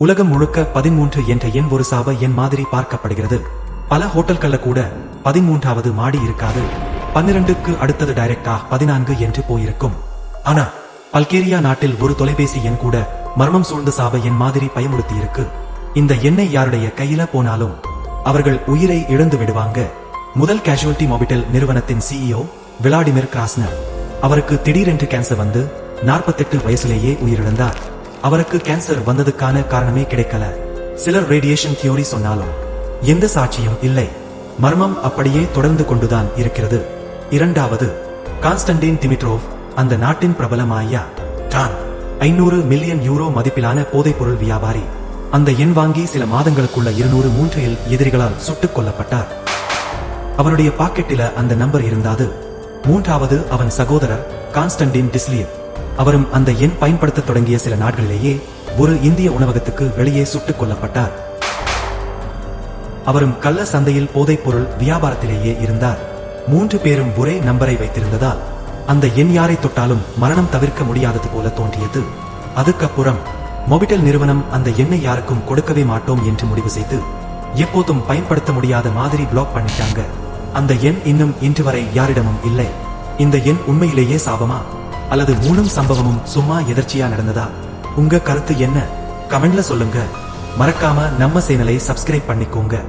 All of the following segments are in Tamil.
உலகம் முழுக்க பதிமூன்று என்ற எண் ஒரு சாப எண் மாதிரி பார்க்கப்படுகிறது. பல ஹோட்டல்கள்ல கூட பதிமூன்றாவது மாடி இருக்காது. பன்னிரண்டுக்கு அடுத்தது டைரக்டா பதினான்கு என்று போயிருக்கும். ஆனா பல்கேரியா நாட்டில் ஒரு தொலைபேசி எண் கூட மர்மம் சூழ்ந்த சாப எண் மாதிரி பயமுறுத்தி இருக்கு இந்த எண்ணெய் யாருடைய கையில போனாலும் அவர்கள் உயிரை இழந்து விடுவாங்க. முதல் கேஷுவல்டி மொபிட்டல் நிறுவனத்தின் சிஇஓ விளாடிமிர் கிராஸ்னர் அவருக்கு திடீரென்று கேன்சர் வந்து 48 வயசுலேயே உயிரிழந்தார். அவருக்கு கேன்சர் வந்ததுக்கான காரணமே கிடைக்கல. சிலர் ரேடியேஷன் தியோரி சொன்னாலும் எந்த சாட்சியும் இல்லை. மர்மம் அப்படியே தொடர்ந்து கொண்டுதான் இருக்கிறது. இரண்டாவது கான்ஸ்டன்டின் திமிட்ரோவ் அந்த நாட்டின் பிரபல டான் ஐநூறு மில்லியன் யூரோ மதிப்பிலான போதைப்பொருள் வியாபாரி. அந்த எண் வாங்கி சில மாதங்களுக்குள்ள இருநூறு மூன்றில் எதிரிகளால் சுட்டுக் கொல்லப்பட்டார். அவருடைய பாக்கெட்டில அந்த நம்பர் இருந்தாது. மூன்றாவது அவன் சகோதரர் கான்ஸ்டன்டின் டிஸ்லியர். அவரும் அந்த எண் பயன்படுத்த தொடங்கிய சில நாட்களிலேயே ஒரு இந்திய உணவகத்துக்கு வெளியே சுட்டுக் கொல்லப்பட்டார். அவரும் கள்ள சந்தையில் போதைப்பொருள் வியாபாரத்திலேயே இருந்தார். மூன்று பேரும் ஒரே நம்பரை வைத்திருந்ததால் அந்த எண் யாரை தொட்டாலும் மரணம் தவிர்க்க முடியாதது போல தோன்றியது. அதுக்கப்புறம் மொபிட்டல் நிறுவனம் அந்த எண்ணை யாருக்கும் கொடுக்கவே மாட்டோம் என்று முடிவு செய்து எப்போதும் பயன்படுத்த முடியாத மாதிரி பிளாக் பண்ணிட்டாங்க. அந்த எண் இன்னும் இன்று வரை யாரிடமும் இல்லை. இந்த எண் உண்மையிலேயே சாபமா? அல்லது மூணும் சம்பவமும் சும்மா எதர்ச்சியா நடந்ததா? உங்க கருத்து என்ன? கமெண்ட்ல சொல்லுங்க. மறக்காம நம்ம சேனலை சப்ஸ்கிரைப் பண்ணிக்கோங்க.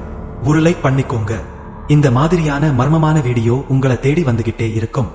ஒரு லைக் பண்ணிக்கோங்க. இந்த மாதிரியான மர்மமான வீடியோ உங்களை தேடி வந்துகிட்டே இருக்கும்.